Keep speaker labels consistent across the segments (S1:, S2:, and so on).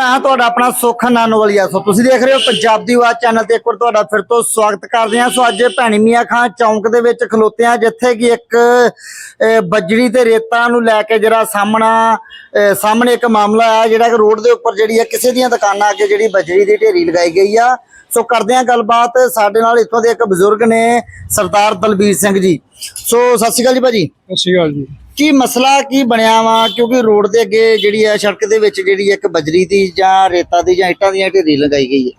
S1: ਮੈਂ ਤੁਹਾਡਾ ਆਪਣਾ ਸੁਖ ਨਾਨੋਵਾਲੀਆ ਸੋ ਤੁਸੀਂ ਦੇਖ ਰਹੇ ਹੋ ਪੰਜਾਬ ਆਵਾਜ਼ ਚੈਨਲ ਤੇ ਇੱਕ ਵਾਰ ਤੁਹਾਡਾ ਫਿਰ ਤੋਂ ਸਵਾਗਤ ਕਰਦੇ ਹਾਂ। ਸੋ ਅੱਜ ਭੈਣੀ ਮੀਆਂ ਖਾਂ ਚੌਂਕ ਦੇ ਵਿੱਚ ਖਲੋਤੇ ਹਾਂ ਜਿੱਥੇ ਕਿ ਇੱਕ ਅਹ, ਤੇ ਰੇਤਾਂ ਨੂੰ ਲੈ ਕੇ ਜਿਹੜਾ ਸਾਹਮਣਾ ਸਾਹਮਣੇ ਇੱਕ ਮਾਮਲਾ ਆਇਆ ਜਿਹੜਾ ਕਿ ਰੋਡ ਦੇ ਉੱਪਰ ਜਿਹੜੀ ਹੈ ਕਿਸੇ ਦੀਆਂ ਦੁਕਾਨਾਂ ਅੱਗੇ ਜਿਹੜੀ ਬਜਰੀ ਦੀ ਢੇਰੀ ਲਗਾਈ ਗਈ ਆ। ਸੋ ਕਰਦੇ ਹਾਂ ਗੱਲਬਾਤ। ਸਾਡੇ ਨਾਲ ਇੱਥੋਂ ਦੇ ਇੱਕ ਬਜ਼ੁਰਗ ਨੇ ਸਰਦਾਰ ਦਲਬੀਰ ਸਿੰਘ ਜੀ। ਸੋ ਸਤਿ ਸ਼੍ਰੀ ਅਕਾਲ ਜੀ ਭਾਜੀ।
S2: ਸਤਿ ਸ਼੍ਰੀ ਅਕਾਲ ਜੀ।
S1: ਕੀ ਮਸਲਾ ਕੀ ਬਣਿਆ ਵਾ? ਕਿਉਂਕਿ ਰੋਡ ਦੇ ਅੱਗੇ ਜਿਹੜੀ ਹੈ ਸੜਕ ਦੇ ਵਿੱਚ ਜਿਹੜੀ ਇੱਕ ਬਜਰੀ ਦੀ ਜਾਂ ਰੇਤਾ ਦੀ ਜਾਂ ਇੱਟਾਂ ਦੀਆਂ ਢੇਰੀ ਲਗਾਈ ਗਈ ਹੈ।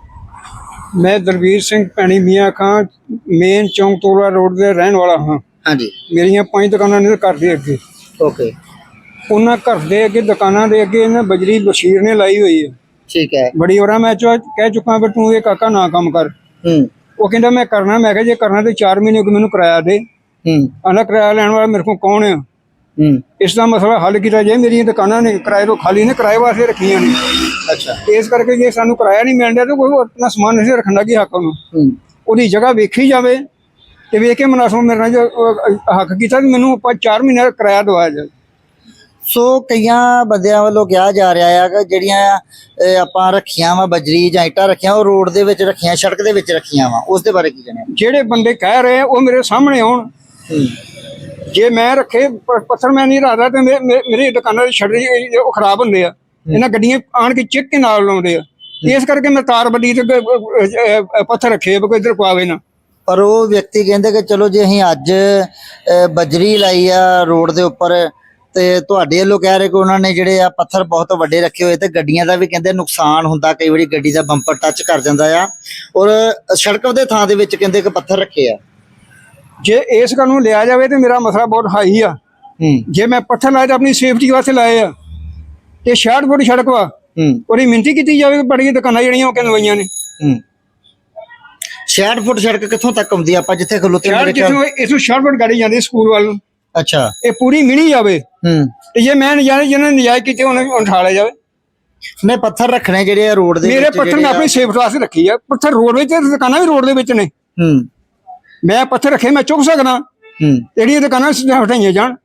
S2: ਮੈਂ ਦਲਵੀਰ ਸਿੰਘ ਭੈਣੀ ਮੀਆਂ ਖਾਂ ਮੇਨ ਚੌਂਕ ਤੋੜਾ ਰੋਡ ਦੇ ਰਹਿਣ ਵਾਲਾ ਹਾਂ।
S1: ਹਾਂਜੀ।
S2: ਮੇਰੀਆਂ ਪੰਜ ਦੁਕਾਨਾਂ ਨੇ ਘਰ ਦੇ ਅੱਗੇ।
S1: ਓਕੇ।
S2: ਉਹਨਾਂ ਘਰ ਦੇ ਅੱਗੇ ਦੁਕਾਨਾਂ ਦੇ ਅੱਗੇ ਇਹਨਾਂ ਬਜਰੀ ਬਸ਼ੀਰ ਨੇ ਲਾਈ ਹੋਈ ਹੈ।
S1: ਠੀਕ ਹੈ।
S2: ਬੜੀ ਵਾਰਾਂ ਮੈਂ ਕਹਿ ਚੁੱਕਾ ਵੀ ਤੂੰ ਇਹ ਕਾਕਾ ਨਾ ਕੰਮ ਕਰ।
S1: ਹੂੰ।
S2: ਉਹ ਕਹਿੰਦਾ ਮੈਂ ਕਰਨਾ ਮੈਂ ਕਿਹਾ ਜੇ ਕਰਨਾ ਤੇ 4 ਮਹੀਨੇ ਕੋ ਮੈਨੂੰ ਕਿਰਾਇਆ ਦੇ।
S1: ਹੂੰ।
S2: ਆਨਾ ਕਿਰਾਇਆ ਲੈਣ ਵਾਲਾ ਮੇਰੇ ਕੋਲ ਕੌਣ
S1: ਹੂੰ
S2: ਇਸ ਦਾ ਮਸਲਾ ਹੱਲ ਕੀਤਾ ਜੇ ਮੇਰੀਆਂ ਦੁਕਾਨਾਂ ਨੇ ਕਿਰਾਏ ਤੋਂ ਖਾਲੀ ਨੇ ਕਿਰਾਏ ਵਾਸਤੇ ਰੱਖੀਆਂ ਨੇ।
S1: ਅੱਛਾ।
S2: ਇਸ ਕਰਕੇ ਜੇ ਸਾਨੂੰ ਕਿਰਾਇਆ ਨਹੀਂ ਮਿਲ ਰਿਹਾ ਤਾਂ ਕੋਈ ਆਪਣਾ ਸਮਾਨ ਨਹੀਂ ਰੱਖਣ ਦਾ ਕੀ ਹੱਕ ਉਹਨੂੰ? ਉਹਦੀ ਜਗ੍ਹਾ ਵੇਖੀ ਜਾਵੇ ਤੇ ਵੇਖ ਕੇ ਮਨਾਸਮ ਮੇਰੇ ਨਾਲ ਹੱਕ ਕੀਤਾ ਵੀ ਮੈਨੂੰ ਆਪਾਂ 4 ਮਹੀਨੇ ਦਾ ਕਿਰਾਇਆ ਦਵਾਇਆ ਜਾਵੇ
S1: ਸੋ ਕਈਆਂ ਬੰਦਿਆਂ ਵੱਲੋਂ ਕਿਹਾ ਜਾ ਰਿਹਾ ਹੈ ਕਿ ਜਿਹੜੀਆਂ ਆਪਾਂ ਰੱਖੀਆਂ ਵਾ ਬਜਰੀ ਜਾਂ ਇੱਟਾਂ ਰੱਖੀਆਂ ਉਹ ਰੋਡ ਦੇ ਵਿੱਚ ਰੱਖੀਆਂ ਸੜਕ ਦੇ ਵਿੱਚ ਰੱਖੀਆਂ ਵਾ। ਉਸ ਦੇ ਬਾਰੇ ਕੀ ਜਾਣਿਆ
S2: ਜਿਹੜੇ ਬੰਦੇ ਕਹਿ ਰਹੇ ਆ ਉਹ ਮੇਰੇ ਸਾਹਮਣੇ ਆਉਣ। ਜੇ ਮੈਂ ਰੱਖੇ ਪੱਥਰ ਮੈਂ ਨਹੀਂ ਰੱਖਦਾ ਤੇ ਮੇਰੀ ਦੁਕਾਨਾਂ ਦੀ ਸ਼ਟਰ ਉਹ ਖਰਾਬ ਹੁੰਦੇ ਆ। ਇਹਨਾਂ ਗੱਡੀਆਂ ਆਣ ਕੇ ਚਿੱਕ ਕੇ ਨਾਲ ਲਾਉਂਦੇ ਆ। ਇਸ ਕਰਕੇ ਮੈਂ ਤਾਰ ਬੱਦੀ ਤੇ ਪੱਥਰ ਰੱਖੇ ਕੋਈ ਇੱਧਰ ਪਾਵੇ ਨਾ।
S1: ਪਰ ਉਹ ਵਿਅਕਤੀ ਕਹਿੰਦੇ ਕਿ ਚਲੋ ਜੇ ਅਸੀਂ ਅੱਜ ਬਜਰੀ ਲਾਈ ਆ ਰੋਡ ਦੇ ਉੱਪਰ ਤੇ ਤੁਹਾਡੇ ਵੱਲੋਂ ਕਹਿ ਰਹੇ ਕਿ ਉਹਨਾਂ ਨੇ ਜਿਹੜੇ ਆ ਪੱਥਰ ਬਹੁਤ ਵੱਡੇ ਰੱਖੇ ਹੋਏ ਤੇ ਗੱਡੀਆਂ ਦਾ ਵੀ ਕਹਿੰਦੇ ਨੁਕਸਾਨ ਹੁੰਦਾ ਕਈ ਵਾਰੀ ਗੱਡੀ ਦਾ ਬੰਪਰ ਟੱਚ ਕਰ ਜਾਂਦਾ ਆ। ਔਰ ਸੜਕ ਦੇ ਥਾਂ ਦੇ ਵਿੱਚ ਕਹਿੰਦੇ ਕਿ ਪੱਥਰ ਰੱਖੇ ਆ।
S2: ਜੇ ਇਸ ਗੱਲ ਨੂੰ ਲਿਆ ਜਾਵੇ ਤੇ ਮੇਰਾ ਮਸਲਾ ਬਹੁਤ ਹਾਈ ਆ। ਜੇ ਮੈਂ ਪੱਥਰ ਲਾਏ ਤਾਂ ਆਪਣੀ ਸੇਫਟੀ ਵਾਸਤੇ ਲਾਏ ਆ ਤੇ 66 ਫੁੱਟ ਸੜਕ ਵਾ
S1: ਹੂੰ।
S2: ਉਹਦੀ ਮਿੰਤੀ ਕੀਤੀ ਜਾਵੇ ਬੜੀਆਂ ਦੁਕਾਨਾਂ ਜਿਹੜੀਆਂ ਉਹ ਕਿਨਵਾਈਆਂ ਨੇ?
S1: ਹੂੰ। 66 ਫੁੱਟ ਸੜਕ ਕਿੱਥੋਂ ਤੱਕ ਆਉਂਦੀ ਆਪਾਂ ਜਿੱਥੇ ਖਲੋਤੇ ਮੇਰੇ
S2: ਜਿੱਥੋਂ ਇਸੋਂ 66 ਫੁੱਟ ਗਾੜੀ ਜਾਂਦੀ ਸਕੂਲ ਵੱਲ ਨੂੰ।
S1: ਅੱਛਾ।
S2: ਇਹ ਪੂਰੀ ਮਿਣੀ ਜਾਵੇ।
S1: ਹੂੰ।
S2: ਤੇ ਜੇ ਮੈਂ ਨਜਾਇਜ਼ ਜਿਹਨਾਂ ਨੇ ਨਜਾਇਜ਼ ਕੀਤੇ ਉਹਨਾਂ ਨੂੰ ਉਠਾ ਲਿਆ ਜਾਵੇ।
S1: ਨੇ ਪੱਥਰ ਰੱਖਣੇ ਜਿਹੜੇ ਆ ਰੋਡ ਦੇ
S2: ਮੇਰੇ ਪੱਥਰ ਮੈਂ ਆਪਣੀ ਸੇਫਟੀ ਵਾਸਤੇ ਰੱਖੀ ਆ। ਪੱਥਰ ਰੋਡ ਵਿੱਚ ਦੁਕਾਨਾਂ ਵੀ ਰੋਡ ਦੇ ਵਿੱਚ ਨੇ।
S1: ਹੂੰ।
S2: ਮੈਂ ਪੱਥਰ ਰੱਖੇ ਮੈਂ ਚੁੱਕ ਸਕਦਾ।
S1: ਹੂੰ।
S2: ਜਿਹੜੀਆਂ ਦੁਕਾਨਾਂ ਹਟਾਈਆਂ ਜਾਣ।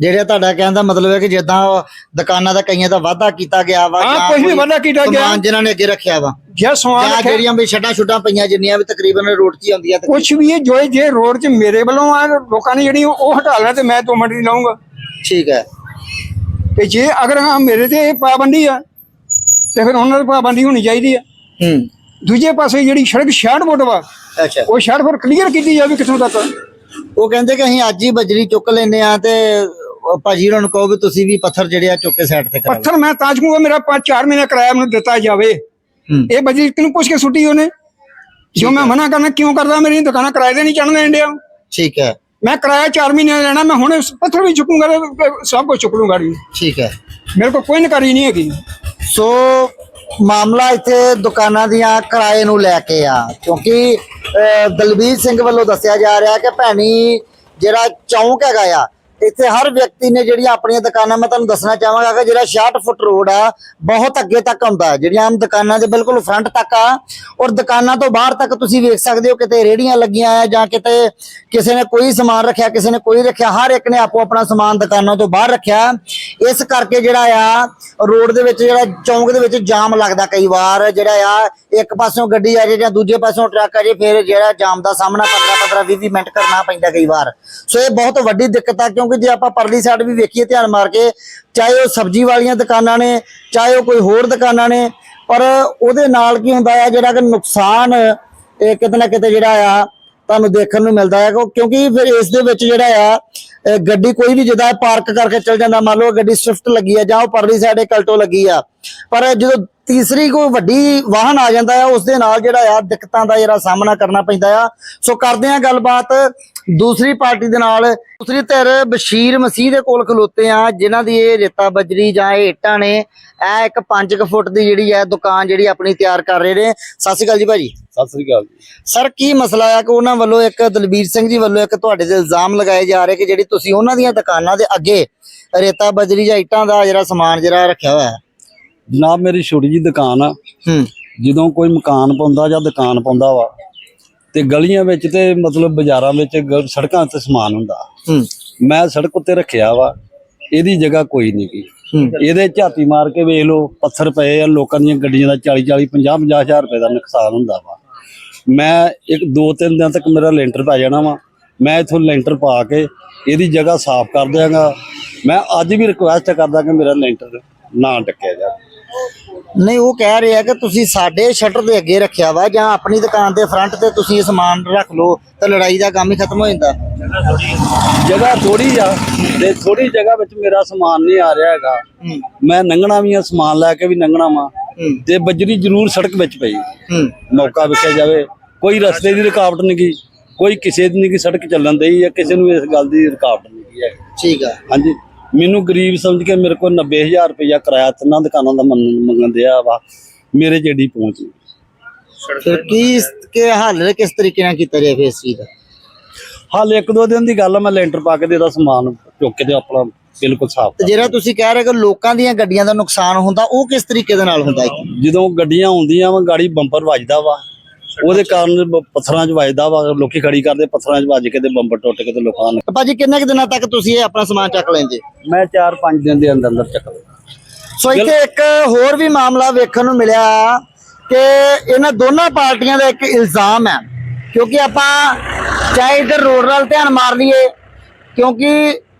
S1: ਜਿਹੜੇ ਤੁਹਾਡਾ ਕਹਿਣ ਦਾ ਮਤਲਬ ਹੈ ਕਿ ਜਿੱਦਾਂ ਦੁਕਾਨਾਂ ਦਾ ਕਈਆਂ ਦਾ ਵਾਅਦਾ ਕੀਤਾ ਗਿਆ ਵਾ
S2: ਹਾਂ, ਕੁਛ ਵੀ ਵਾਅਦਾ ਕੀਤਾ ਗਿਆ।
S1: ਸਮਾਨ ਜਿਨ੍ਹਾਂ ਨੇ ਅੱਗੇ ਰੱਖਿਆ ਵਾ।
S2: ਜੇ ਸਮਾਨ
S1: ਜਿਹੜੀਆਂ ਵੀ ਛੱਡਾਂ ਛੁੱਡਾਂ ਪਈਆਂ ਜਿੰਨੀਆਂ ਵੀ ਤਕਰੀਬਨ ਰੋਡ 'ਚ ਹੀ ਆਉਂਦੀਆਂ ਤੇ
S2: ਕੁਛ ਵੀ ਇਹ ਜੋ ਜੇ ਰੋਡ 'ਚ ਮੇਰੇ ਵੱਲੋਂ ਆ ਲੋਕਾਂ ਨੇ ਜਿਹੜੀਆਂ ਉਹ ਹਟਾ ਲੈਣ ਤੇ ਮੈਂ ਦੋ ਮਿੰਟ ਨਹੀਂ ਲਾਉਂਗਾ
S1: ਠੀਕ ਹੈ।
S2: ਤੇ ਜੇ ਅਗਰ ਹਾਂ ਮੇਰੇ ਤੇ ਇਹ ਪਾਬੰਦੀ ਆ ਤੇ ਫਿਰ ਉਹਨਾਂ ਦੀ ਪਾਬੰਦੀ ਹੋਣੀ ਚਾਹੀਦੀ ਆ।
S1: ਹੂੰ।
S2: ਦੂਜੇ ਪਾਸੇ ਜਿਹੜੀ ਸੜਕ 66 ਫੁੱਟ ਵਾ
S1: ਅੱਛਾ।
S2: ਉਹ 66 ਫੁੱਟ ਕਲੀਅਰ ਕੀਤੀ ਜਾਵੇ ਕਿੱਥੋਂ ਤੱਕ?
S1: ਉਹ ਕਹਿੰਦੇ ਕਿ ਅਸੀਂ ਅੱਜ ਹੀ ਬਜਰੀ ਚੁੱਕ ਲੈਨੇ ਆ ਤੇ ਭਾਜੀ ਉਹਨਾਂ ਨੂੰ ਕਹੋ ਵੀ ਤੁਸੀਂ ਵੀ ਪੱਥਰ ਜਿਹੜੇ ਆ ਚੁੱਕ ਕੇ ਸਾਈਡ ਤੇ ਕਰਾ
S2: ਪੱਥਰ ਮੈਂ ਤਾਂ ਚੁੱਕੂਗਾ ਮੇਰਾ 5-4 ਮਹੀਨੇ ਕਿਰਾਇਆ ਮੈਨੂੰ ਦਿੱਤਾ ਜਾਵੇ। ਇਹ ਬਜਰੀ ਕਿਹਨੂੰ ਪੁੱਛ ਕੇ ਸੁੱਟੀ ਉਹਨੇ? ਜੋ ਮੈਂ ਮਨਾ ਕਰਨਾ ਕਿਉਂ ਕਰਦਾ ਮੇਰੀ ਦੁਕਾਨਾਂ ਕਿਰਾਏ ਤੇ ਨਹੀਂ ਚੜਨ ਇੰਡੀਆ
S1: ਠੀਕ ਹੈ।
S2: ਮੈਂ ਕਿਰਾਇਆ 4 ਮਹੀਨੇ ਲੈਣਾ ਮੈਂ ਹੁਣ ਪੱਥਰ ਵੀ ਚੁੱਕੂਗਾ ਸਭ ਕੁਝ ਚੁੱਕ ਲੂੰਗਾ ਜੀ।
S1: ਠੀਕ ਹੈ।
S2: ਮੇਰੇ ਕੋਲ ਕੋਈ ਨਕਾਰੀ ਨਹੀਂ ਹੈਗੀ।
S1: ਸੋ ਮਾਮਲਾ ਇੱਥੇ ਦੁਕਾਨਾਂ ਦੀਆਂ ਕਿਰਾਏ ਨੂੰ ਲੈ ਕੇ ਆ। ਕਿਉਂਕਿ ਦਲਬੀਰ ਸਿੰਘ ਵੱਲੋਂ ਦੱਸਿਆ ਜਾ ਰਿਹਾ ਕਿ ਭੈਣੀ ਜਿਹੜਾ ਚੌਂਕ ਹੈਗਾ ਆ ਇੱਥੇ ਹਰ ਵਿਅਕਤੀ ਨੇ ਜਿਹੜੀਆਂ ਆਪਣੀਆਂ ਦੁਕਾਨਾਂ, ਮੈਂ ਤੁਹਾਨੂੰ ਦੱਸਣਾ ਚਾਹਾਂਗਾ ਕਿ ਜਿਹੜਾ 66 ਫੁੱਟ ਰੋਡ ਆ, ਬਹੁਤ ਅੱਗੇ ਤੱਕ ਆਉਂਦਾ ਜਿਹੜੀਆਂ ਆਮ ਦੁਕਾਨਾਂ ਦੇ ਬਿਲਕੁਲ ਫਰੰਟ ਤੱਕ ਆ, ਔਰ ਦੁਕਾਨਾਂ ਤੋਂ ਬਾਹਰ ਤੱਕ ਤੁਸੀਂ ਵੇਖ ਸਕਦੇ ਹੋ ਕਿਤੇ ਰੇੜੀਆਂ ਲੱਗੀਆਂ ਆ ਜਾਂ ਕਿਤੇ ਕਿਸੇ ਨੇ ਕੋਈ ਸਮਾਨ ਰੱਖਿਆ, ਕਿਸੇ ਨੇ ਕੋਈ ਰੱਖਿਆ, ਹਰ ਇੱਕ ਨੇ ਆਪੋ ਆਪਣਾ ਸਮਾਨ ਦੁਕਾਨਾਂ ਤੋਂ ਬਾਹਰ ਰੱਖਿਆ। ਇਸ ਕਰਕੇ ਜਿਹੜਾ ਆ, ਰੋਡ ਦੇ ਵਿੱਚ ਜਿਹੜਾ ਚੌਂਕ ਦੇ ਵਿੱਚ ਜਾਮ ਲੱਗਦਾ ਕਈ ਵਾਰ, ਜਿਹੜਾ ਆ, ਇੱਕ ਪਾਸਿਓਂ ਗੱਡੀ ਆ ਜੇ ਜਾਂ ਦੂਜੇ ਪਾਸਿਓਂ ਟਰੱਕ ਆ ਜੇ, ਫਿਰ ਜਿਹੜਾ ਜਾਮ ਦਾ ਸਾਹਮਣਾ 15 15 20 20 ਮਿੰਟ ਕਰਨਾ ਪੈਂਦਾ ਕਈ ਵਾਰ। ਸੋ ਇਹ ਬਹੁਤ ਵੱਡੀ ਦਿੱਕਤ ਆ, ਕਿਉਂਕਿ ਜੇ ਆਪਾਂ ਪਰਲੀ ਸਾਈਡ ਵੀ ਵੇਖੀਏ ਧਿਆਨ ਮਾਰ ਕੇ, ਚਾਹੇ ਉਹ ਸਬਜ਼ੀ ਵਾਲੀਆਂ ਦੁਕਾਨਾਂ ਨੇ, ਚਾਹੇ ਉਹ ਕੋਈ ਹੋਰ ਦੁਕਾਨਾਂ ਨੇ, ਪਰ ਉਹਦੇ ਨਾਲ ਕੀ ਹੁੰਦਾ ਆ, ਜਿਹੜਾ ਕਿ ਨੁਕਸਾਨ ਇਹ ਕਿਤੇ ਨਾ ਕਿਤੇ ਜਿਹੜਾ ਆ, ਤੁਹਾਨੂੰ ਦੇਖਣ ਨੂੰ ਮਿਲਦਾ ਹੈ ਕਿਉਂਕਿ ਫਿਰ ਇਸ ਦੇ ਵਿੱਚ ਜਿਹੜਾ ਆ ਗੱਡੀ ਕੋਈ ਵੀ ਜਿੱਦਾਂ ਪਾਰਕ ਕਰਕੇ ਚਲ ਜਾਂਦਾ, ਮੰਨ ਲਓ ਗੱਡੀ ਸਵਿਫਟ ਲੱਗੀ ਆ ਜਾਂ ਉਹ ਪਰਲੀ ਸਾਈਡ ਇੱਕ ਅਲਟੋ ਲੱਗੀ ਆ, ਪਰ ਜਦੋਂ ਤੀਸਰੀ ਕੋਈ ਵੱਡੀ ਵਾਹਨ ਆ ਜਾਂਦਾ ਆ ਉਸ ਦੇ ਨਾਲ ਜਿਹੜਾ ਆ ਦਿੱਕਤਾਂ ਦਾ ਜਿਹੜਾ ਸਾਹਮਣਾ ਕਰਨਾ ਪੈਂਦਾ ਆ। ਸੋ ਕਰਦੇ ਆ ਗੱਲਬਾਤ ਦੂਸਰੀ ਪਾਰਟੀ ਦੇ ਨਾਲ। ਦੂਸਰੀ ਧਿਰ ਬਸ਼ੀਰ ਮਸੀਹ ਦੇ ਕੋਲ ਖਲੋਤੇ ਆ ਜਿਨ੍ਹਾਂ ਦੀ ਇਹ ਰੇਤਾ ਬਜਰੀ ਜਾਂ ਇਹ ਇੱਟਾਂ ਨੇ ਇਹ ਇੱਕ 5 ਫੁੱਟ ਦੀ ਜਿਹੜੀ ਹੈ ਦੁਕਾਨ ਜਿਹੜੀ ਆਪਣੀ ਤਿਆਰ ਕਰ ਰਹੇ ਨੇ। ਸਤਿ ਸ਼੍ਰੀ ਅਕਾਲ ਜੀ ਭਾਜੀ।
S3: ਸਤਿ ਸ੍ਰੀ ਅਕਾਲ
S1: ਸਰ ਕੀ ਮਸਲਾ ਆ ਕਿ ਉਹਨਾਂ ਵੱਲੋਂ ਇੱਕ ਦਲਬੀਰ ਸਿੰਘ ਜੀ ਵੱਲੋਂ ਇੱਕ ਤੁਹਾਡੇ ਤੇ ਇਲਜ਼ਾਮ ਲਗਾਏ ਜਾ ਰਹੇ ਕਿ ਜਿਹੜੀ ਤੁਸੀਂ ਉਹਨਾਂ ਦੀਆਂ ਦੁਕਾਨਾਂ ਦੇ ਅੱਗੇ ਰੇਤਾ ਬਜਰੀ ਜਾਂ ਇੱਟਾਂ ਦਾ ਜਿਹੜਾ ਸਮਾਨ ਜਿਹੜਾ ਰੱਖਿਆ ਹੋਇਆ ਹੈ?
S3: ਜਨਾਬ ਮੇਰੀ ਛੋਟੀ ਜੀ ਦੁਕਾਨ ਆ।
S1: ਹੂੰ।
S3: ਜਦੋਂ ਕੋਈ ਮਕਾਨ ਪਾਉਂਦਾ ਜਾਂ ਦੁਕਾਨ ਪਾਉਂਦਾ ਵਾ ਤੇ ਗਲੀਆਂ ਵਿੱਚ ਤੇ ਮਤਲਬ ਬਾਜ਼ਾਰਾਂ ਵਿੱਚ ਗ- ਸੜਕਾਂ ਤੇ ਸਮਾਨ ਹੁੰਦਾ।
S1: ਹੂੰ।
S3: ਮੈਂ ਸੜਕ ਉੱਤੇ ਰੱਖਿਆ ਵਾ ਇਹਦੀ ਜਗ੍ਹਾ ਕੋਈ ਨਹੀਂ ਗੀ। ਇਹਦੇ ਝਾਤੀ ਮਾਰ ਕੇ ਵੇਖ ਲਓ ਪੱਥਰ ਪਏ ਆ ਲੋਕਾਂ ਦੀਆਂ ਗੱਡੀਆਂ ਦਾ 40 40 50 50 ਹਜ਼ਾਰ ਰੁਪਏ ਦਾ ਨੁਕਸਾਨ ਹੁੰਦਾ ਵਾ। ਮੈਂ ਇੱਕ ਦੋ ਤਿੰਨ ਦਿਨ ਤੱਕ ਮੇਰਾ ਲੈਂਟਰ ਪੈ ਜਾਣਾ ਵਾ। ਮੈਂ ਇਥੋਂ ਲੈਂਟਰ ਪਾ ਕੇ ਇਹਦੀ ਜਗ੍ਹਾ ਸਾਫ਼ ਕਰ ਦਿਆਂਗਾ। ਮੈਂ ਅੱਜ ਵੀ ਰਿਕੁਐਸਟ ਕਰਦਾ ਕਿ ਮੇਰਾ ਲੈਂਟਰ ਨਾ ਟੱਕਿਆ ਜਾਵੇ।
S1: ਨਹੀਂ ਉਹ ਕਹਿ ਰਿਹਾ ਕਿ ਤੁਸੀਂ ਸਾਡੇ ਸ਼ਟਰ ਦੇ ਅੱਗੇ ਰੱਖਿਆ ਵਾ ਜਾਂ ਆਪਣੀ ਦੁਕਾਨ ਦੇ ਫਰੰਟ ਤੇ ਤੁਸੀਂ ਇਹ ਸਮਾਨ ਰੱਖ ਲਓ ਤਾਂ ਲੜਾਈ ਦਾ ਕੰਮ ਹੀ ਖਤਮ ਹੋ ਜਾਂਦਾ।
S3: ਜਗ੍ਹਾ ਥੋੜੀ ਆ ਤੇ ਥੋੜੀ ਜਗ੍ਹਾ ਵਿੱਚ ਮੇਰਾ ਸਮਾਨ ਨਹੀਂ ਆ ਰਿਹਾ ਹੈਗਾ। ਮੈਂ ਲੰਘਣਾ ਵੀ ਆ ਸਮਾਨ ਲੈ ਕੇ ਵੀ ਲੰਘਣਾ ਵਾ। ਤੇ ਬੱਜਰੀ ਜ਼ਰੂਰ ਸੜਕ ਵਿੱਚ ਪਈ। ਮੌਕਾ ਵੇਖਿਆ ਜਾਵੇ ਕੋਈ ਰਸਤੇ ਦੀ ਰੁਕਾਵਟ ਨਹੀਂ ਗਈ ਕੋਈ ਕਿਸੇ ਦੀ ਨਹੀਂ ਗੀ ਸੜਕ ਚੱਲਣ ਦੇਈ ਜਾਂ ਕਿਸੇ ਨੂੰ ਇਸ ਗੱਲ ਦੀ ਰੁਕਾਵਟ ਨਹੀਂ ਗਈ ਹੈ
S1: ਠੀਕ ਆ।
S3: ਹਾਂਜੀ। ਮੈਨੂੰ ਗਰੀਬ ਸਮਝ ਕੇ ਮੇਰੇ ਕੋਲ 90000 ਰੁਪਇਆ ਕਿਰਾਇਆ ਤਿੰਨਾਂ ਦੁਕਾਨਾਂ ਦਾ ਮੰਗਣ ਦਿਆ ਵਾ ਮੇਰੇ ਜਿਹੜੀ ਪਹੁੰਚ।
S1: ਫਿਰ ਕੀ ਕਿ ਹੱਲ ਕਿਸ ਤਰੀਕੇ ਨਾਲ ਕੀਤਾ ਜਾਵੇ ਇਸ ਚੀਜ਼ ਦਾ
S3: ਹਾਲ ਇੱਕ ਦੋ ਦਿਨ ਦੀ ਗੱਲ ਆ ਮੈਂ ਲੈਂਟਰ ਪਾ ਕੇ ਦੇ ਦਾ ਸਮਾਨ ਚੁੱਕ ਕੇ ਤੇ ਆਪਣਾ ਬਿਲਕੁਲ ਸਾਫ਼
S1: ਤੇ ਜਿਹੜਾ ਤੁਸੀਂ ਕਹਿ ਰਹੇ ਕਿ ਲੋਕਾਂ ਦੀਆਂ ਗੱਡੀਆਂ ਦਾ ਨੁਕਸਾਨ ਹੁੰਦਾ ਉਹ ਕਿਸ ਤਰੀਕੇ ਦੇ ਨਾਲ ਹੁੰਦਾ ਹੈ
S3: ਜਦੋਂ ਗੱਡੀਆਂ ਆਉਂਦੀਆਂ ਵਾ ਗਾੜੀ ਬੰਪਰ ਵੱਜਦਾ ਵਾ ਉਹਦੇ ਕਾਰਨ ਬ- ਪੱਥਰਾਂ 'ਚ ਵੱਜਦਾ ਵਾ ਲੋਕੀ ਖੜੀ ਕਰਦੇ ਪੱਥਰਾਂ 'ਚ ਵੱਜ ਕੇ ਤੇ ਬੰਪਰ ਟੁੱਟ ਕੇ ਤੇ ਲੋਕਾਂ ਨੇ
S1: ਭਾਜੀ ਕਿੰਨੇ ਕੁ ਦਿਨਾਂ ਤੱਕ ਤੁਸੀਂ ਇਹ ਆਪਣਾ ਸਮਾਨ ਚੱਕ ਲੈਂਦੇ?
S3: ਮੈਂ 4-5 ਦਿਨ ਦੇ ਅੰਦਰ ਅੰਦਰ ਚੱਕ ਲਿਆ
S1: ਸੋ ਇੱਥੇ ਇੱਕ ਹੋਰ ਵੀ ਮਾਮਲਾ ਵੇਖਣ ਨੂੰ ਮਿਲਿਆ ਕਿ ਇਹਨਾਂ ਦੋਨਾਂ ਪਾਰਟੀਆਂ ਦਾ ਇੱਕ ਇਲਜ਼ਾਮ ਹੈ ਕਿਉਂਕਿ ਆਪਾਂ ਚਾਹੇ ਇਧਰ ਰੋਡ ਵੱਲ ਧਿਆਨ ਮਾਰ ਲਈਏ ਕਿਉਂਕਿ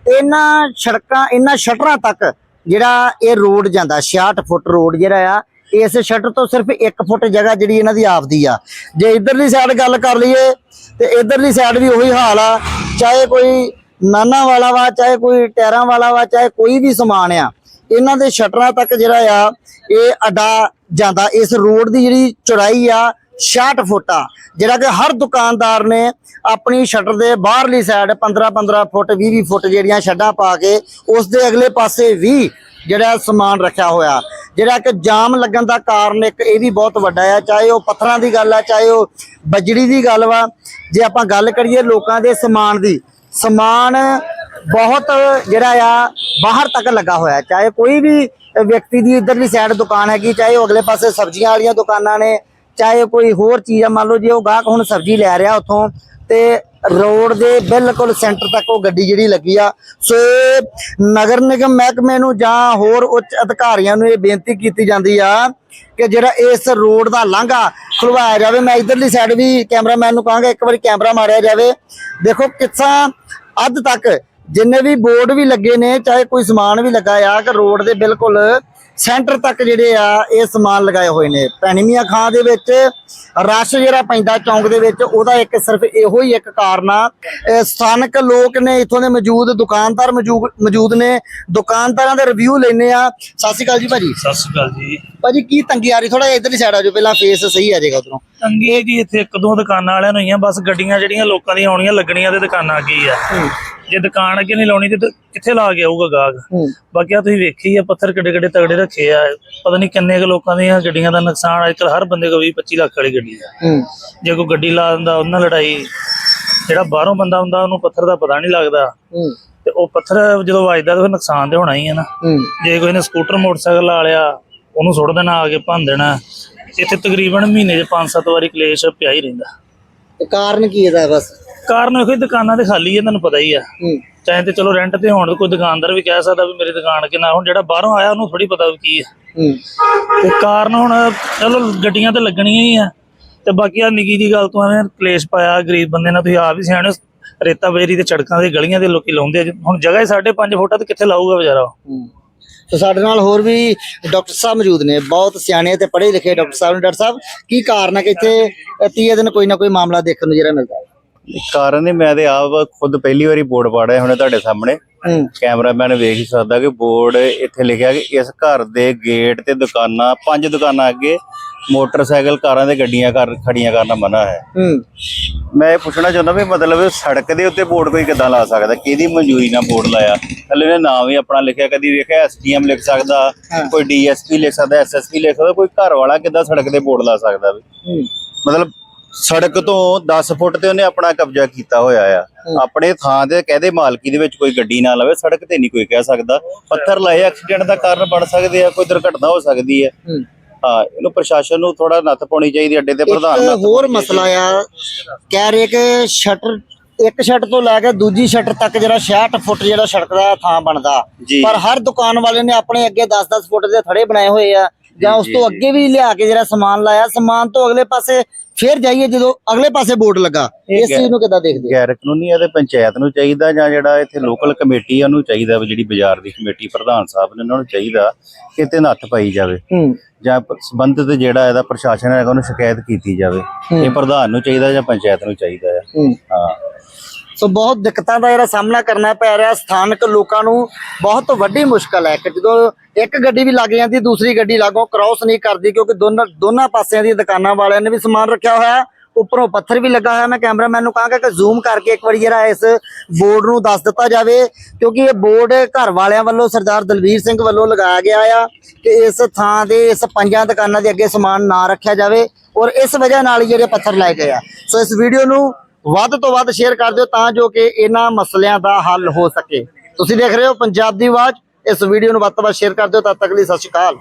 S1: ਇਹਨਾਂ ਸੜਕਾਂ ਇਹਨਾਂ ਸ਼ਟਰਾਂ ਤੱਕ ਜਿਹੜਾ ਇਹ ਰੋਡ ਜਾਂਦਾ 66 ਫੁੱਟ ਰੋਡ ਜਿਹੜਾ ਆ ਇਸ ਸ਼ਟਰ ਤੋਂ ਸਿਰਫ 1 ਫੁੱਟ ਜਗ੍ਹਾ ਜਿਹੜੀ ਇਹਨਾਂ ਦੀ ਆਪਦੀ ਆ। ਜੇ ਇਧਰਲੀ ਸਾਈਡ ਗੱਲ ਕਰ ਲਈਏ, ਤੇ ਇਧਰਲੀ ਸਾਈਡ ਵੀ ਉਹੀ ਹਾਲ ਆ। ਚਾਹੇ ਕੋਈ ਨਾਨਾ ਵਾਲਾ ਵਾ, ਚਾਹੇ ਕੋਈ ਟੈਰਾਂ ਵਾਲਾ ਵਾ, ਚਾਹੇ ਕੋਈ ਵੀ ਸਮਾਨ ਆ, ਇਹਨਾਂ ਦੇ ਸ਼ਟਰਾਂ ਤੱਕ ਜਿਹੜਾ ਆ, ਇਹ ਅਡਾ ਜਾਂਦਾ। ਇਸ ਰੋਡ ਦੀ ਜਿਹੜੀ ਚੌੜਾਈ ਆ 66 ਫੁੱਟ ਆ। ਜਿਹੜਾ ਕਿ ਹਰ ਦੁਕਾਨਦਾਰ ਨੇ ਆਪਣੀ ਸ਼ਟਰ ਦੇ ਬਾਹਰਲੀ ਸਾਈਡ 15 15 ਫੁੱਟ 20 20 ਫੁੱਟ ਜਿਹੜੀਆਂ ਛੱਡਾਂ ਪਾ ਕੇ ਉਸ ਦੇ ਅਗਲੇ ਪਾਸੇ ਵੀ ਜਿਹੜਾ ਸਮਾਨ ਰੱਖਿਆ ਹੋਇਆ। ਜਿਹੜਾ ਕਿ ਜਾਮ ਲੱਗਣ ਦਾ ਕਾਰਨ ਇੱਕ ਇਹ ਵੀ ਬਹੁਤ ਵੱਡਾ ਆ, ਚਾਹੇ ਉਹ ਪੱਥਰਾਂ ਦੀ ਗੱਲ ਆ, ਚਾਹੇ ਉਹ ਬਜੜੀ ਦੀ ਗੱਲ ਵਾ। ਜੇ ਆਪਾਂ ਗੱਲ ਕਰੀਏ ਲੋਕਾਂ ਦੇ ਸਮਾਨ ਦੀ, ਸਮਾਨ ਬਹੁਤ ਜਿਹੜਾ ਆ, ਬਾਹਰ ਤੱਕ ਲੱਗਾ ਹੋਇਆ। ਚਾਹੇ ਕੋਈ ਵੀ ਵਿਅਕਤੀ ਦੀ ਇਧਰਲੀ ਸਾਈਡ ਦੁਕਾਨ ਹੈਗੀ, ਚਾਹੇ ਉਹ ਅਗਲੇ ਪਾਸੇ ਸਬਜ਼ੀਆਂ ਵਾਲੀਆਂ ਦੁਕਾਨਾਂ ਨੇ, ਚਾਹੇ ਕੋਈ ਹੋਰ ਚੀਜ਼ ਆ, ਮੰਨ ਲਓ ਜੇ ਉਹ ਗਾਹਕ ਹੁਣ ਸਬਜ਼ੀ ਲੈ ਰਿਹਾ ਉੱਥੋਂ, ਤੇ ਰੋਡ ਦੇ ਬਿਲਕੁਲ ਸੈਂਟਰ ਤੱਕ ਉਹ ਗੱਡੀ ਜਿਹੜੀ ਲੱਗੀ ਆ। ਸੋ ਨਗਰ ਨਿਗਮ ਮਹਿਕਮੇ ਨੂੰ ਜਾਂ ਹੋਰ ਉੱਚ ਅਧਿਕਾਰੀਆਂ ਨੂੰ ਇਹ ਬੇਨਤੀ ਕੀਤੀ ਜਾਂਦੀ ਆ ਕਿ ਜਿਹੜਾ ਇਸ ਰੋਡ ਦਾ ਲਾਂਘਾ ਖੁਲਵਾਇਆ ਜਾਵੇ। ਮੈਂ ਇਧਰਲੀ ਸਾਈਡ ਵੀ ਕੈਮਰਾਮੈਨ ਨੂੰ ਕਹਾਂਗਾ, ਇੱਕ ਵਾਰੀ ਕੈਮਰਾ ਮਾਰਿਆ ਜਾਵੇ। ਦੇਖੋ ਕਿੱਥਾਂ ਅੱਧ ਤੱਕ ਜਿੰਨੇ ਵੀ ਬੋਰਡ ਵੀ ਲੱਗੇ ਨੇ, ਚਾਹੇ ਕੋਈ ਸਮਾਨ ਵੀ ਲੱਗਾ ਆ, ਕਿ ਰੋਡ ਦੇ ਬਿਲਕੁਲ ਸੈਂਟਰ ਤੱਕ ਜਿਹੜੇ ਆ ਇਹ ਸਮਾਨ ਲਗਾਏ ਹੋਏ ਨੇ। ਪੈਣੀਮੀਆਂ ਖਾਂ ਦੇ ਵਿੱਚ ਰਸ਼ ਜਿਹੜਾ ਪੈਂਦਾ ਚੌਂਕ ਦੇ ਵਿੱਚ ਉਹਦਾ ਇੱਕ ਸਿਰਫ ਇਹੋ ਹੀ ਇੱਕ ਕਾਰਨ ਆ। ਸਥਾਨਕ ਲੋਕ ਨੇ ਇੱਥੋਂ ਦੇ ਮੌਜੂਦ ਦੁਕਾਨਦਾਰ ਮੌਜੂਦ ਨੇ। ਦੁਕਾਨਦਾਰਾਂ ਦੇ ਰਿਵਿਊ ਲੈਣੇ ਆ। ਸਤਿ ਸ਼੍ਰੀ ਅਕਾਲ ਜੀ ਭਾਜੀ।
S4: ਸਤਿ ਸ਼੍ਰੀ ਅਕਾਲ ਜੀ।
S1: ਭਾਜੀ ਕੀ ਤੰਗੀ ਆ ਰਹੀ? ਥੋੜਾ ਇਧਰਲੀ ਸਾਈਡ ਆ ਜਾਓ ਪਹਿਲਾਂ ਫੇਸ ਸਹੀ ਆ ਜਾਏਗਾ ਉਧਰੋਂ।
S4: ਤੰਗੀ ਜੀ ਇੱਥੇ ਇੱਕ ਦੋ ਦੁਕਾਨਾਂ ਵਾਲਿਆਂ ਨੂੰ ਹੀ ਆ ਬਸ ਗੱਡੀਆਂ ਜਿਹੜੀਆਂ ਲੋਕਾਂ ਦੀਆਂ ਆਉਣੀਆਂ ਲੱਗਣੀਆਂ ਤੇ ਦੁਕਾਨਾਂ ਅੱਗੇ ਹੀ ਆ। ਜੇ ਦੁਕਾਨ ਅੱਗੇ ਨਹੀਂ ਲਾਉਣੀ ਤੇ ਦ- ਕਿੱਥੇ ਲਾ ਕੇ ਆਊਗਾ ਗਾਹਕ?
S1: ਹੂੰ।
S4: ਬਾਕੀ ਆ ਤੁਸੀਂ ਵੇਖੀ ਆ ਪੱਥਰ ਕਿੱਡੇ ਕਿੱਡੇ ਤਗੜੇ ਰੱਖੇ ਆ। ਪਤਾ ਨਹੀਂ ਕਿੰਨੇ ਕੁ ਲੋਕਾਂ ਦੀਆਂ ਗੱਡੀਆਂ ਦਾ ਨੁਕਸਾਨ ਅੱਜ ਕੱਲ੍ਹ ਹਰ ਬੰਦੇ ਕੋਲ 20 25 ਲੱਖ ਵਾਲੀ ਗੱਡੀ ਆ।
S1: ਹੂੰ।
S4: ਜੇ ਕੋਈ ਗੱਡੀ ਲਾ ਦਿੰਦਾ ਉਹਨਾਂ ਲੜਾਈ ਜਿਹੜਾ ਬਾਹਰੋਂ ਬੰਦਾ ਹੁੰਦਾ ਉਹਨੂੰ ਪੱਥਰ ਦਾ ਪਤਾ ਨਹੀਂ ਲੱਗਦਾ।
S1: ਹੂੰ।
S4: ਤੇ ਉਹ ਪੱਥਰ ਜਦੋਂ ਵੱਜਦਾ ਤਾਂ ਫਿਰ ਨੁਕਸਾਨ ਤੇ ਹੋਣਾ ਹੀ ਆ ਨਾ।
S1: ਹੂੰ।
S4: ਜੇ ਕੋਈ ਨੇ ਸਕੂਟਰ ਮੋਟਰਸਾਈਕਲ ਲਾ ਲਿਆ ਉਹਨੂੰ ਸੁੱਟ ਦੇਣਾ ਆ ਕੇ ਭੰਨ ਦੇਣਾ ਇੱਥੇ ਤਕਰੀਬਨ ਮਹੀਨੇ 'ਚ 5-7 ਵਾਰੀ ਕਲੇਸ਼ ਪਿਆ ਹੀ ਰਹਿੰਦਾ।
S1: ਤੇ ਕਾਰਨ ਕੀ ਇਹਦਾ ਬਸ
S4: ਕਾਰਨ ਉਹ ਦੁਕਾਨਾਂ ਤੇ ਖਾਲੀ ਹੈ ਤੁਹਾਨੂੰ ਪਤਾ ਹੀ ਆ
S1: ਹੂੰ
S4: ਚਾਹੇ ਤੇ ਚਲੋ ਰੈਂਟ ਤੇ ਹੋਣ ਕੋਈ ਦੁਕਾਨਦਾਰ ਵੀ ਕਹਿ ਸਕਦਾ ਵੀ ਮੇਰੀ ਦੁਕਾਨ ਕਿ ਨਾ ਹੁਣ ਜਿਹੜਾ ਬਾਹਰੋਂ ਆਇਆ ਉਹਨੂੰ ਥੋੜੀ ਪਤਾ ਵੀ ਕੀ ਹੈ
S1: ਹੂੰ
S4: ਤੇ ਕਾਰਨ ਹੁਣ ਚਲੋ ਗੱਡੀਆਂ ਤੇ ਲੱਗਣੀਆਂ ਹੀ ਆ ਤੇ ਬਾਕੀ ਆ ਨਿੱਕੀ ਦੀ ਗੱਲ ਤੋਂ ਐਵੇਂ ਕਲੇਸ਼ ਪਾਇਆ ਗਰੀਬ ਬੰਦੇ ਨਾਲ ਤੁਸੀਂ ਆਪ ਹੀ ਸਿਆਣੇ ਹੋ। ਰੇਤਾ ਬੇਰੀ ਤੇ ਛੜਕਾਂ ਦੇ ਗਲੀਆਂ ਦੇ ਲੋਕੀ ਲਾਉਂਦੇ ਆ ਹੁਣ ਜਗ੍ਹਾ ਹੀ 5.5 ਫੁੱਟ ਆ ਤੇ ਕਿੱਥੇ ਲਾਊਗਾ ਵਿਚਾਰਾ ਉਹ?
S1: ਹੂੰ। ਤੇ ਸਾਡੇ ਨਾਲ ਹੋਰ ਵੀ ਡਾਕਟਰ ਸਾਹਿਬ ਮੌਜੂਦ ਨੇ। ਬਹੁਤ ਸਿਆਣੇ ਤੇ ਪੜ੍ਹੇ ਲਿਖੇ ਡਾਕਟਰ ਸਾਹਿਬ ਨੇ। ਡਾਕਟਰ ਸਾਹਿਬ ਕੀ ਕਾਰਨ ਹੈ ਕਿ ਇੱਥੇ ਤੀਏ ਦਿਨ ਕੋਈ ਨਾ ਕੋਈ ਮਾਮਲਾ ਦੇਖਣ ਨੂੰ ਜਿਹੜਾ ਮਿਲਦਾ ਹੈ?
S5: ਕਾਰਨ ਨਹੀਂ ਮੈਂ ਤੇ ਆਪ ਖੁਦ ਪਹਿਲੀ ਵਾਰੀ ਬੋਰਡ ਪੜਿਆ ਹੁਣੇ ਤੁਹਾਡੇ ਸਾਹਮਣੇ। ਕੈਮਰਾਮੈਨ ਵੇਖ ਹੀ ਸਕਦਾ ਕਿ ਬੋਰਡ ਇੱਥੇ ਲਿਖਿਆ ਕਿ ਇਸ ਘਰ ਦੇ ਗੇਟ ਤੇ ਦੁਕਾਨਾਂ ਪੰਜ ਦੁਕਾਨਾਂ ਅੱਗੇ ਮੋਟਰਸਾਈਕਲ ਕਾਰਾਂ ਤੇ ਗੱਡੀਆਂ ਕਰ ਖੜੀਆਂ ਕਰਨਾ ਮਨਾ ਹੈ।
S1: ਹੂੰ।
S5: ਮੈਂ ਇਹ ਪੁੱਛਣਾ ਚਾਹੁੰਦਾ ਵੀ ਮਤਲਬ ਸੜਕ ਦੇ ਉੱਤੇ ਬੋਰਡ ਕੋਈ ਕਿੱਦਾਂ ਲਾ ਸਕਦਾ? ਕਿਹਦੀ ਮਨਜ਼ੂਰੀ ਨਾਲ ਬੋਰਡ ਲਾਇਆ? ਥੱਲੇ ਨੇ ਨਾਮ ਵੀ ਆਪਣਾ ਲਿਖਿਆ ਕਦੀ ਵੇਖਿਆ ਐਸਡੀਐਮ ਲਿਖ ਸਕਦਾ ਕੋਈ ਡੀਐਸਪੀ ਲਿਖ ਸਕਦਾ ਐਸਐਸਪੀ ਲਿਖ ਸਕਦਾ ਕੋਈ ਘਰ ਵਾਲਾ ਕਿੱਦਾਂ ਸੜਕ ਤੇ ਬੋਰਡ ਲਾ ਸਕਦਾ ਵੀ?
S1: ਹੂੰ।
S5: ਮਤਲਬ ਸੜਕ ਤੋਂ 10 ਫੁੱਟ ਤੇ ਉਹਨੇ ਆਪਣਾ ਕਬਜ਼ਾ ਕੀਤਾ ਹੋਇਆ ਆ। ਆਪਣੇ ਥਾਂ ਤੇ ਕਹਦੇ ਮਾਲਕੀ ਦੇ ਵਿੱਚ ਕੋਈ ਗੱਡੀ ਨਾ ਲਵੇ ਸੜਕ ਤੇ ਨਹੀਂ ਕੋਈ ਕਹਿ ਸਕਦਾ। ਪੱਥਰ ਲਾਏ ਐਕਸੀਡੈਂਟ ਦਾ ਕਾਰਨ ਬਣ ਸਕਦੇ ਆ ਕੋਈ ਦੁਰਘਟਨਾ ਹੋ ਸਕਦੀ ਹੈ।
S1: ਹੂੰ
S5: ਇਹਨੂੰ ਪ੍ਰਸ਼ਾਸਨ ਨੂੰ ਥੋੜਾ ਨੱਥ ਪਾਉਣੀ ਚਾਹੀਦੀ ਅੱਡੇ ਤੇ
S1: ਇੱਕ
S5: ਪ੍ਰਧਾਨ ਨੱਥ
S1: ਹੋਰ
S5: ਪਾਉਣੀ
S1: ਮਸਲਾ ਆ ਕਹਿ ਰਹੇ ਕਿ ਸ਼ਟਰ ਇੱਕ ਸ਼ਟਰ ਤੋਂ ਲੈ ਕੇ ਦੂਜੀ ਸ਼ਟਰ ਤੱਕ ਜਿਹੜਾ 66 ਫੁੱਟ ਜਿਹੜਾ ਸੜਕ ਦਾ ਥਾਂ ਬਣਦਾ।
S5: ਜੀ।
S1: ਪਰ ਹਰ ਦੁਕਾਨ ਵਾਲੇ ਨੇ ਆਪਣੇ ਅੱਗੇ 10-10 ਫੁੱਟ ਦੇ ਥੜੇ ਬਣਾਏ ਹੋਏ ਆ। ਜਾਂ ਉਸ ਤੋਂ। ਅੱਗੇ ਵੀ ਲਿਆ ਕੇ ਜਿਹੜਾ ਸਮਾਨ ਲਾਇਆ ਸਮਾਨ ਤੋਂ ਅਗਲੇ ਪਾਸੇ ਫੇਰ ਜਾਈਏ ਜਦੋਂ ਅਗਲੇ ਪਾਸੇ ਬੋਰਡ ਲੱਗਾ ਇਸ ਚੀਜ਼ ਨੂੰ ਕਿੱਦਾਂ ਦੇਖਦੇ ਹੋ?
S5: ਗੈਰ ਕਾਨੂੰਨੀ ਆ ਤੇ ਪੰਚਾਇਤ ਨੂੰ ਚਾਹੀਦਾ ਜਾਂ ਜਿਹੜਾ ਇੱਥੇ ਲੋਕਲ ਕਮੇਟੀ ਆ ਉਹਨੂੰ ਚਾਹੀਦਾ ਵੀ ਜਿਹੜੀ ਬਾਜ਼ਾਰ ਦੀ ਕਮੇਟੀ ਪ੍ਰਧਾਨ ਸਾਹਿਬ ਨੇ ਉਹਨਾਂ ਨੂੰ ਚਾਹੀਦਾ ਕਿ ਤੇ ਨੱਥ ਪਾਈ ਜਾਵੇ।
S1: ਹੂੰ।
S5: ਜਾਂ ਸੰਬੰਧਿਤ ਜਿਹੜਾ ਇਹਦਾ ਪ੍ਰਸ਼ਾਸਨ ਹੈਗਾ ਉਹਨੂੰ ਸ਼ਿਕਾਇਤ ਕੀਤੀ ਜਾਵੇ। ਇਹ ਪ੍ਰਧਾਨ ਨੂੰ ਚਾਹੀਦਾ ਜਾਂ ਪੰਚਾਇਤ ਨੂੰ ਚਾਹੀਦਾ ਹੈ
S1: ਹੂੰ।
S5: ਹਾਂ।
S1: ਸੋ ਬਹੁਤ ਦਿੱਕਤਾਂ ਦਾ ਜਿਹੜਾ ਸਾਹਮਣਾ ਕਰਨਾ ਪੈ ਰਿਹਾ, ਸਥਾਨਕ ਲੋਕਾਂ ਨੂੰ ਬਹੁਤ ਵੱਡੀ ਮੁਸ਼ਕਲ ਹੈ ਕਿ ਜਦੋਂ ਇੱਕ ਗੱਡੀ ਵੀ ਲੱਗ ਜਾਂਦੀ, ਦੂਸਰੀ ਗੱਡੀ ਲਾਗੋਂ ਕ੍ਰਾਸ ਨਹੀਂ ਕਰਦੀ ਕਿਉਂਕਿ ਦੋਨਾਂ ਦੋਨਾਂ ਪਾਸਿਆਂ ਦੀਆਂ ਦੁਕਾਨਾਂ ਵਾਲਿਆਂ ਨੇ ਵੀ ਸਮਾਨ ਰੱਖਿਆ ਹੋਇਆ ਉੱਪਰੋਂ ਪੱਥਰ ਵੀ ਲੱਗਾ ਹੋਇਆ, ਮੈਂ ਕੈਮਰਾਮੈਨ ਨੂੰ ਕਹਾਂਗਾ ਕਿ ਜ਼ੂਮ ਕਰਕੇ ਇੱਕ ਵਾਰੀ ਜਿਹੜਾ ਇਸ ਬੋਰਡ ਨੂੰ ਦੱਸ ਦਿੱਤਾ ਜਾਵੇ ਕਿਉਂਕਿ ਇਹ ਬੋਰਡ ਘਰ ਵਾਲਿਆਂ ਵੱਲੋਂ ਸਰਦਾਰ ਦਲਵੀਰ ਸਿੰਘ ਵੱਲੋਂ ਲਗਾਇਆ ਗਿਆ ਆ ਕਿ ਇਸ ਥਾਂ ਦੇ ਇਸ ਪੰਜਾਂ ਦੁਕਾਨਾਂ ਦੇ ਅੱਗੇ ਸਮਾਨ ਨਾ ਰੱਖਿਆ ਜਾਵੇ ਔਰ ਇਸ ਵਜ੍ਹਾ ਨਾਲ ਹੀ ਜਿਹੜੇ ਪੱਥਰ ਲਾਏ ਗਏ ਆ। ਸੋ ਇਸ ਵੀਡੀਓ ਨੂੰ ਵੱਧ ਤੋਂ ਵੱਧ ਸ਼ੇਅਰ ਕਰ ਦਿਓ ਤਾਂ ਜੋ ਕਿ ਇਹਨਾਂ ਮਸਲਿਆਂ ਦਾ ਹੱਲ ਹੋ ਸਕੇ। ਤੁਸੀਂ ਦੇਖ ਰਹੇ ਹੋ ਪੰਜਾਬ ਦੀ ਆਵਾਜ਼ ਇਸ ਵੀਡੀਓ ਨੂੰ ਵੱਧ ਤੋਂ ਵੱਧ ਸ਼ੇਅਰ ਕਰ ਦਿਓ। ਤਦ ਤੱਕ ਲਈ ਸਤਿ ਸ਼੍ਰੀ ਅਕਾਲ।